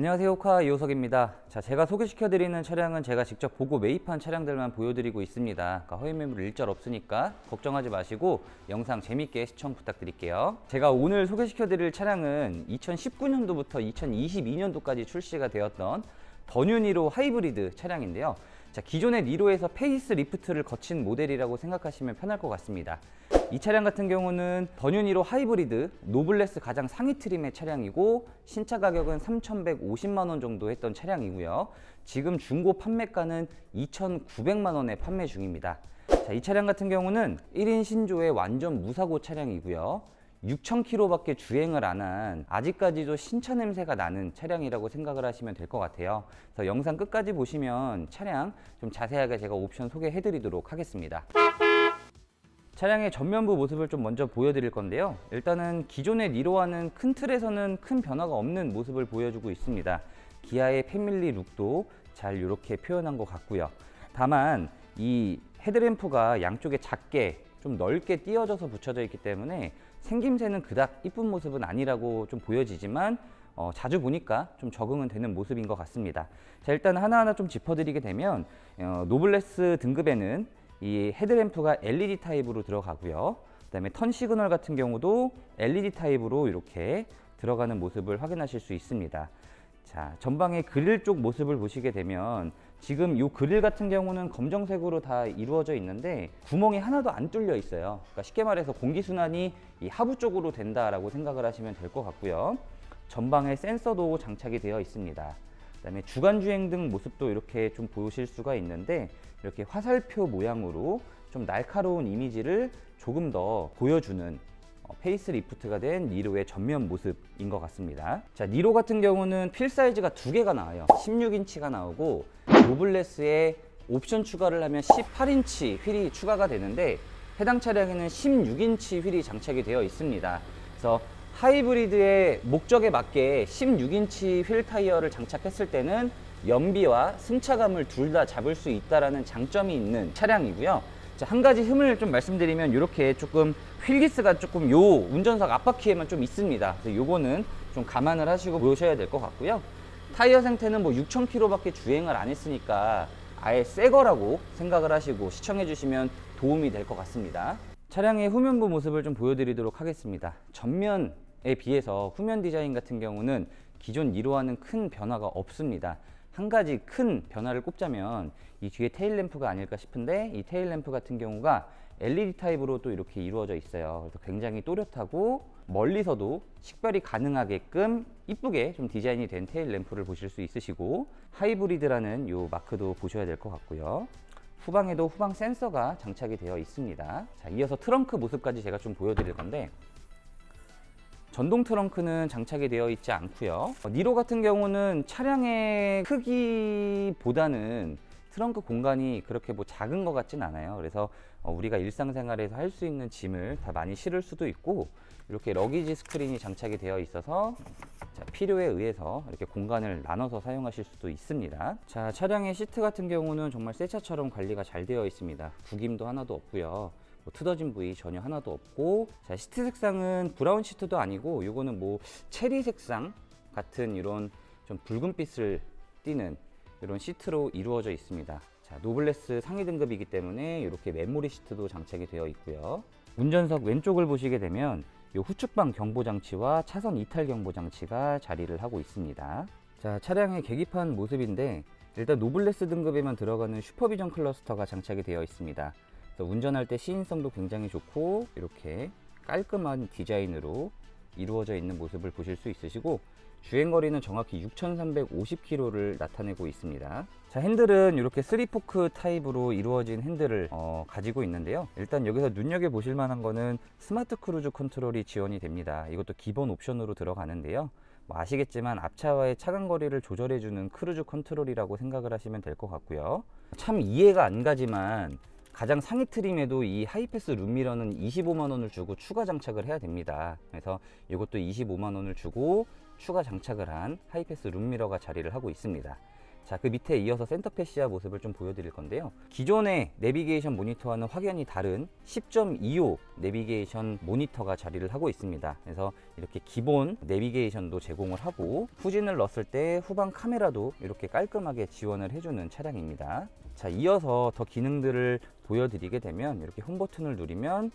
안녕하세요 호카 이호석입니다. 자 제가 소개시켜 드리는 차량은 제가 직접 보고 매입한 차량들만 보여드리고 있습니다. 그러니까 허위 매물 일절 없으니까 걱정하지 마시고 영상 재밌게 시청 부탁드릴게요. 제가 오늘 소개시켜 드릴 차량은 2019년도부터 2022년도까지 출시가 되었던 더뉴 니로 하이브리드 차량인데요. 자 기존의 니로에서 페이스 리프트를 거친 모델이라고 생각하시면 편할 것 같습니다 이 차량 같은 경우는 더뉴니로 하이브리드 노블레스 가장 상위 트림의 차량이고 신차 가격은 3,150만 원 정도 했던 차량이고요. 지금 중고 판매가는 2,900만 원에 판매 중입니다. 자, 이 차량 같은 경우는 1인 신조의 완전 무사고 차량이고요. 6,000km밖에 주행을 안 한 아직까지도 신차 냄새가 나는 차량이라고 생각을 하시면 될 것 같아요. 그래서 영상 끝까지 보시면 차량 좀 자세하게 제가 옵션 소개해 드리도록 하겠습니다. 차량의 전면부 모습을 좀 먼저 보여드릴 건데요. 일단은 기존의 니로와는 큰 틀에서는 큰 변화가 없는 모습을 보여주고 있습니다. 기아의 패밀리 룩도 잘 이렇게 표현한 것 같고요. 다만 이 헤드램프가 양쪽에 작게 좀 넓게 띄어져서 붙여져 있기 때문에 생김새는 그닥 이쁜 모습은 아니라고 좀 보여지지만 어, 자주 보니까 좀 적응은 되는 모습인 것 같습니다. 자, 일단 하나하나 좀 짚어드리게 되면 어, 노블레스 등급에는 이 헤드램프가 LED 타입으로 들어가고요. 그다음에 턴 시그널 같은 경우도 LED 타입으로 이렇게 들어가는 모습을 확인하실 수 있습니다. 자, 전방의 그릴 쪽 모습을 보시게 되면 지금 이 그릴 같은 경우는 검정색으로 다 이루어져 있는데 구멍이 하나도 안 뚫려 있어요. 그러니까 쉽게 말해서 공기 순환이 이 하부 쪽으로 된다라고 생각을 하시면 될 것 같고요. 전방에 센서도 장착이 되어 있습니다. 그다음에 주간 주행 등 모습도 이렇게 좀 보실 수가 있는데 이렇게 화살표 모양으로 좀 날카로운 이미지를 조금 더 보여주는 어, 페이스 리프트가 된 니로의 전면 모습인 것 같습니다. 자, 니로 같은 경우는 휠 사이즈가 두 개가 나와요. 16인치가 나오고 노블레스에 옵션 추가를 하면 18인치 휠이 추가가 되는데 해당 차량에는 16인치 휠이 장착이 되어 있습니다. 그래서 하이브리드의 목적에 맞게 16인치 휠 타이어를 장착했을 때는 연비와 승차감을 둘 다 잡을 수 있다라는 장점이 있는 차량이고요. 자, 한 가지 흠을 좀 말씀드리면 이렇게 조금 휠기스가 조금 요 운전석 앞바퀴에만 좀 있습니다. 그래서 요거는 좀 감안을 하시고 보셔야 될 것 같고요. 타이어 상태는 뭐 6,000km밖에 주행을 안 했으니까 아예 새 거라고 생각을 하시고 시청해 주시면 도움이 될 것 같습니다. 차량의 후면부 모습을 좀 보여드리도록 하겠습니다. 전면에 비해서 후면 디자인 같은 경우는 기존 니로와는 큰 변화가 없습니다. 한 가지 큰 변화를 꼽자면 이 뒤에 테일 램프가 아닐까 싶은데 이 테일 램프 같은 경우가 LED 타입으로 또 이렇게 이루어져 있어요. 그래서 굉장히 또렷하고 멀리서도 식별이 가능하게끔 이쁘게 좀 디자인이 된 테일 램프를 보실 수 있으시고 하이브리드라는 요 마크도 보셔야 될 것 같고요. 후방에도 후방 센서가 장착이 되어 있습니다. 자, 이어서 트렁크 모습까지 제가 좀 보여드릴 건데 전동 트렁크는 장착이 되어 있지 않고요. 어, 니로 같은 경우는 차량의 크기보다는 트렁크 공간이 그렇게 뭐 작은 것 같진 않아요. 그래서 어, 우리가 일상생활에서 할 수 있는 짐을 다 많이 실을 수도 있고 이렇게 러기지 스크린이 장착이 되어 있어서 자, 필요에 의해서 이렇게 공간을 나눠서 사용하실 수도 있습니다. 자, 차량의 시트 같은 경우는 정말 새 차처럼 관리가 잘 되어 있습니다. 구김도 하나도 없고요. 뭐 트어진 부위 전혀 하나도 없고 자 시트 색상은 브라운 시트도 아니고 이거는 뭐 체리 색상 같은 이런 좀 붉은빛을 띠는 이런 시트로 이루어져 있습니다. 자 노블레스 상위 등급이기 때문에 이렇게 메모리 시트도 장착이 되어 있고요. 운전석 왼쪽을 보시게 되면 이 후측방 경보 장치와 차선 이탈 경보 장치가 자리를 하고 있습니다. 자 차량의 계기판 모습인데 일단 노블레스 등급에만 들어가는 슈퍼비전 클러스터가 장착이 되어 있습니다. 운전할 때 시인성도 굉장히 좋고 이렇게 깔끔한 디자인으로 이루어져 있는 모습을 보실 수 있으시고 주행거리는 정확히 6,350km를 나타내고 있습니다. 자, 핸들은 이렇게 3포크 타입으로 이루어진 핸들을 어, 가지고 있는데요. 일단 여기서 눈여겨보실 만한 거는 스마트 크루즈 컨트롤이 지원이 됩니다. 이것도 기본 옵션으로 들어가는데요. 뭐 아시겠지만 앞차와의 차간 거리를 조절해주는 크루즈 컨트롤이라고 생각을 하시면 될 것 같고요. 참 이해가 안 가지만 가장 상위 트림에도 이 하이패스 룸미러는 25만 원을 주고 추가 장착을 해야 됩니다. 그래서 이것도 25만 원을 주고 추가 장착을 한 하이패스 룸미러가 자리를 하고 있습니다. 자, 그 밑에 이어서 센터페시아 모습을 좀 보여드릴 건데요. 기존의 내비게이션 모니터와는 확연히 다른 10.25 내비게이션 모니터가 자리를 하고 있습니다. 그래서 이렇게 기본 내비게이션도 제공을 하고 후진을 넣었을 때 후방 카메라도 이렇게 깔끔하게 지원을 해주는 차량입니다. 자, 이어서 더 기능들을 보여드리게 되면 이렇게 홈 버튼을 누르면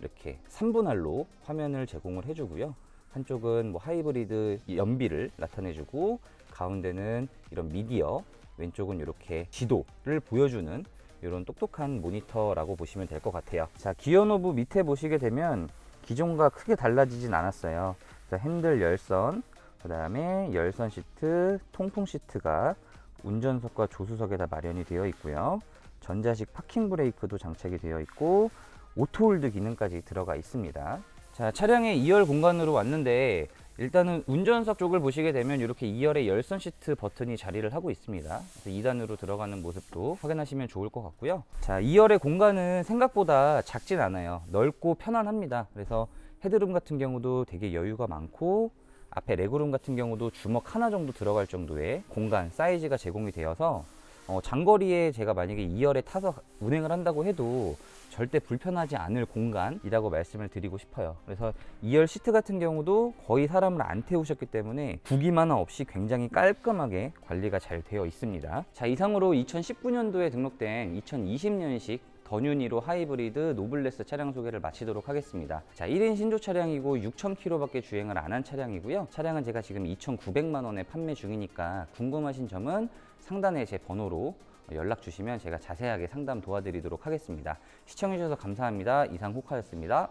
이렇게 3분할로 화면을 제공을 해주고요. 한쪽은 뭐 하이브리드 연비를 나타내주고 가운데는 이런 미디어, 왼쪽은 이렇게 지도를 보여주는 이런 똑똑한 모니터라고 보시면 될 것 같아요. 자, 기어 노브 밑에 보시게 되면 기존과 크게 달라지진 않았어요. 자, 핸들 열선, 그 다음에 열선 시트, 통풍 시트가 운전석과 조수석에 다 마련이 되어 있고요. 전자식 파킹 브레이크도 장착이 되어 있고 오토홀드 기능까지 들어가 있습니다. 자, 차량의 2열 공간으로 왔는데 일단은 운전석 쪽을 보시게 되면 이렇게 2열에 열선 시트 버튼이 자리를 하고 있습니다. 그래서 2단으로 들어가는 모습도 확인하시면 좋을 것 같고요. 자, 2열의 공간은 생각보다 작진 않아요. 넓고 편안합니다. 그래서 헤드룸 같은 경우도 되게 여유가 많고 앞에 레그룸 같은 경우도 주먹 하나 정도 들어갈 정도의 공간 사이즈가 제공이 되어서 어, 장거리에 제가 만약에 2열에 타서 운행을 한다고 해도 절대 불편하지 않을 공간이라고 말씀을 드리고 싶어요. 그래서 2열 시트 같은 경우도 거의 사람을 안 태우셨기 때문에 구기만 없이 굉장히 깔끔하게 관리가 잘 되어 있습니다. 자, 이상으로 2019년도에 등록된 2020년식 더뉴니로 하이브리드 노블레스 차량 소개를 마치도록 하겠습니다. 자, 1인 신조 차량이고 6,000km밖에 주행을 안 한 차량이고요. 차량은 제가 지금 2,900만 원에 판매 중이니까 궁금하신 점은 상단에 제 번호로 연락 주시면 제가 자세하게 상담 도와드리도록 하겠습니다. 시청해주셔서 감사합니다. 이상 호카였습니다.